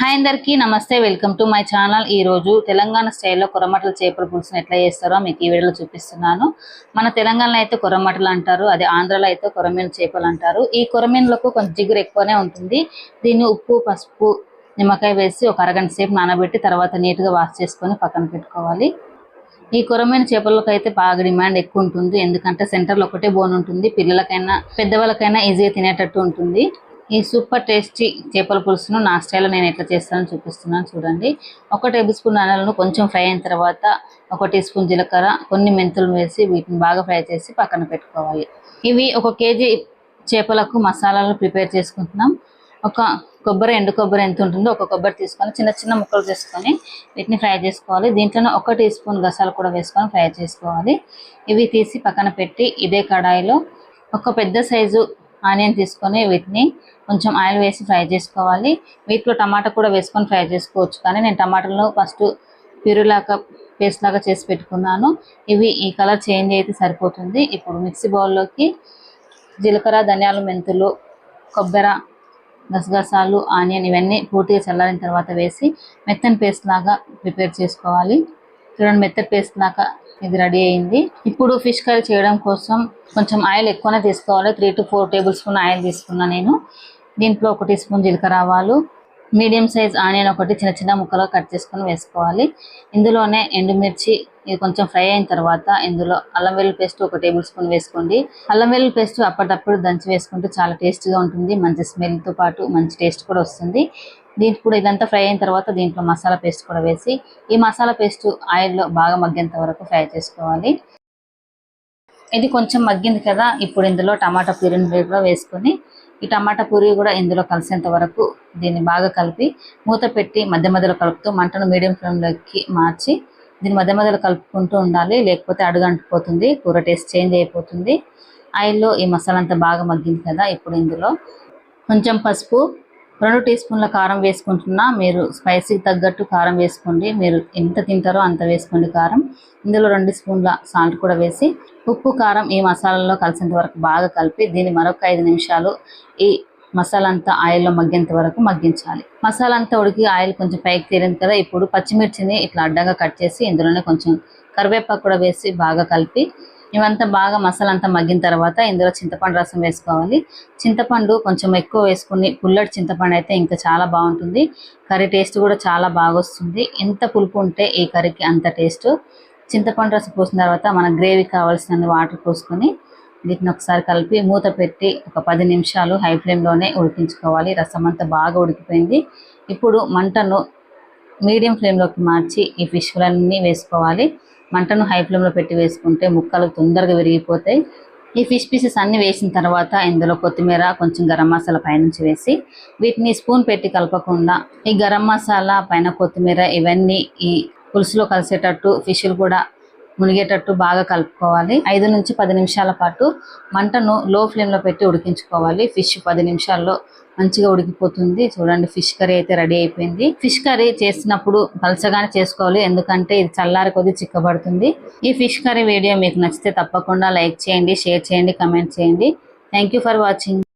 Hi అందరికీ నమస్తే welcome to my channel. ఈ రోజు తెలంగాణ స్టైల్లో కొరమటల చేపల పులుసుని ఎట్లా చేస్తారో మీకు ఈ వీడియోలో చూపిస్తున్నాను. మన తెలంగాణలో అయితే కొరమటలు అంటారు అదే ఆంధ్రాలో అయితే కొరమీన చేపలు అంటారు. ఈ కొరమీనులకు కొంచెం జిగురు ఎక్కువనే ఉంటుంది. దీన్ని ఉప్పు పసుపు నిమ్మకాయ వేసి ఒక అరగంట సేపు నానబెట్టి తర్వాత నీట్గా వాష్ చేసుకొని పక్కన పెట్టుకోవాలి. ఈ కొరమైన చేపలకు అయితే బాగా డిమాండ్ ఎక్కువ ఉంటుంది. ఎందుకంటే సెంటర్లో ఒకటే బోన్ ఉంటుంది. పిల్లలకైనా పెద్దవాళ్ళకైనా ఈజీగా తినేటట్టు ఉంటుంది. ఈ సూపర్ టేస్టీ చేపల పులుసును నా స్టైల్లో నేను ఎట్లా చేస్తానో చూపిస్తున్నాను చూడండి. ఒక టేబుల్ స్పూన్ అనాలను కొంచెం ఫ్రై అయిన తర్వాత ఒక టీ స్పూన్ జీలకర్ర కొన్ని మెంతులు వేసి వీటిని బాగా ఫ్రై చేసి పక్కన పెట్టుకోవాలి. ఇవి ఒక కేజీ చేపలకు మసాలాలు ప్రిపేర్ చేసుకుంటున్నాం. ఒక కొబ్బరి ఎండు కొబ్బరి ఎంత ఉంటుందో ఒక కొబ్బరి తీసుకొని చిన్న చిన్న ముక్కలు చేసుకొని వీటిని ఫ్రై చేసుకోవాలి. దీంట్లోనే ఒక టీ స్పూన్ గసాలు కూడా వేసుకొని ఫ్రై చేసుకోవాలి. ఇవి తీసి పక్కన పెట్టి ఇదే కడాయిలో ఒక పెద్ద సైజు ఆనియన్ తీసుకొని వీటిని కొంచెం ఆయిల్ వేసి ఫ్రై చేసుకోవాలి. వీటిలో టమాటా కూడా వేసుకొని ఫ్రై చేసుకోవచ్చు కానీ నేను టమాటాలను ఫస్ట్ ప్యూరీలాగా పేస్ట్ లాగా చేసి పెట్టుకున్నాను. ఇవి ఈ కలర్ చేంజ్ అయితే సరిపోతుంది. ఇప్పుడు మిక్సీ బౌల్లోకి జీలకర్ర ధనియాలు మెంతులు కొబ్బరి గసగసాలు ఆనియన్ ఇవన్నీ పూర్తిగా చల్లారిన తర్వాత వేసి మెత్తని పేస్ట్ లాగా ప్రిపేర్ చేసుకోవాలి. చూడండి మెత్తటి పేస్ట్ దాకా ఇది రెడీ అయింది. ఇప్పుడు ఫిష్ కర్రీ చేయడం కోసం కొంచెం ఆయిల్ ఎక్కువనే తీసుకోవాలి. Three to four tablespoon oil తీసుకున్నా నేను. దీంట్లో ఒక టీ స్పూన్ జీలకర్ర ఆవాలు మీడియం సైజ్ ఆనియన్ ఒకటి చిన్న చిన్న ముక్కలుగా కట్ చేసుకొని వేసుకోవాలి. ఇందులోనే ఎండుమిర్చి ఇది కొంచెం ఫ్రై అయిన తర్వాత ఇందులో అల్లం వెల్లుల్లి పేస్ట్ ఒక టేబుల్ స్పూన్ వేసుకోండి. అల్లం వెల్లుల్లి పేస్ట్ అప్పటికప్పుడు దంచి వేసుకుంటే చాలా టేస్ట్గా ఉంటుంది మంచి స్మెల్తో పాటు మంచి టేస్ట్ కూడా వస్తుంది. దీంట్లో కూడా ఇదంతా ఫ్రై అయిన తర్వాత దీంట్లో మసాలా పేస్ట్ కూడా వేసి ఈ మసాలా పేస్ట్ ఆయిల్లో బాగా మగ్గేంత వరకు ఫ్రై చేసుకోవాలి. ఇది కొంచెం మగ్గింది కదా ఇప్పుడు ఇందులో టమాటా ప్యూరిని కూడా వేసుకొని ఈ టమాటా పూరి కూడా ఇందులో కలిసేంత వరకు దీన్ని బాగా కలిపి మూత పెట్టి మధ్య మధ్యలో కలుపుతూ మంటను మీడియం ఫ్లేమ్లోకి మార్చి దీన్ని మధ్య మధ్యలో కలుపుకుంటూ ఉండాలి. లేకపోతే అడుగంటుపోతుంది కూర టేస్ట్ చేంజ్ అయిపోతుంది. ఆయిల్లో ఈ మసాలా అంతా బాగా మగ్గింది కదా ఇప్పుడు ఇందులో కొంచెం పసుపు రెండు టీ స్పూన్ల కారం వేసుకుంటున్నా. మీరు స్పైసీకి తగ్గట్టు కారం వేసుకోండి. మీరు ఎంత తింటారో అంత వేసుకోండి కారం. ఇందులో రెండు స్పూన్ల సాల్ట్ కూడా వేసి ఉప్పు కారం ఈ మసాలాలో కలిసేంత వరకు బాగా కలిపి దీన్ని మరొక ఐదు నిమిషాలు ఈ మసాలా అంతా ఆయిల్లో మగ్గేంత వరకు మగ్గించాలి. మసాలా అంతా ఉడికి ఆయిల్ కొంచెం పైకి తీరింది కదా ఇప్పుడు పచ్చిమిర్చిని ఇట్లా అడ్డంగా కట్ చేసి ఇందులోనే కొంచెం కరివేపాకు కూడా వేసి బాగా కలిపి ఇవంతా బాగా మసాలా అంతా మగ్గిన తర్వాత ఇందులో చింతపండు రసం వేసుకోవాలి. చింతపండు కొంచెం ఎక్కువ వేసుకుని పుల్లటి చింతపండు అయితే ఇంకా చాలా బాగుంటుంది. కర్రీ టేస్ట్ కూడా చాలా బాగా వస్తుంది. ఎంత పులుపు ఉంటే ఈ కర్రీకి అంత టేస్ట్. చింతపండు రసం పోసిన తర్వాత మన గ్రేవీ కావాల్సిన వాటర్ పోసుకొని వీటిని ఒకసారి కలిపి మూత పెట్టి ఒక పది నిమిషాలు హై ఫ్లేమ్లోనే ఉడికించుకోవాలి. రసం అంతా బాగా ఉడికిపోయింది. ఇప్పుడు మంటను మీడియం ఫ్లేమ్లోకి మార్చి ఈ ఫిష్లన్నీ వేసుకోవాలి. మంటను హై ఫ్లేమ్లో పెట్టి వేసుకుంటే ముక్కలు తొందరగా విరిగిపోతాయి. ఈ ఫిష్ పీసెస్ అన్ని వేసిన తర్వాత ఇందులో కొత్తిమీర కొంచెం గరం మసాలా పైనుంచి వేసి వీటిని స్పూన్ పెట్టి కలపకుండా ఈ గరం మసాలా పైన కొత్తిమీర ఇవన్నీ ఈ పులుసులో కలిసేటట్టు ఫిష్లు కూడా మునిగేటట్టు బాగా కలుపుకోవాలి. ఐదు నుంచి పది నిమిషాల పాటు మంటను లో ఫ్లేమ్లో పెట్టి ఉడికించుకోవాలి. ఫిష్ పది నిమిషాల్లో మంచిగా ఉడికిపోతుంది. చూడండి ఫిష్ కర్రీ అయితే రెడీ అయిపోయింది. ఫిష్ కర్రీ చేసినప్పుడు పలసగానే చేసుకోవాలి. ఎందుకంటే ఇది చల్లారి కొద్ది చిక్కబడుతుంది. ఈ ఫిష్ కర్రీ వీడియో మీకు నచ్చితే తప్పకుండా లైక్ చేయండి షేర్ చేయండి కమెంట్ చేయండి. Thank for watching.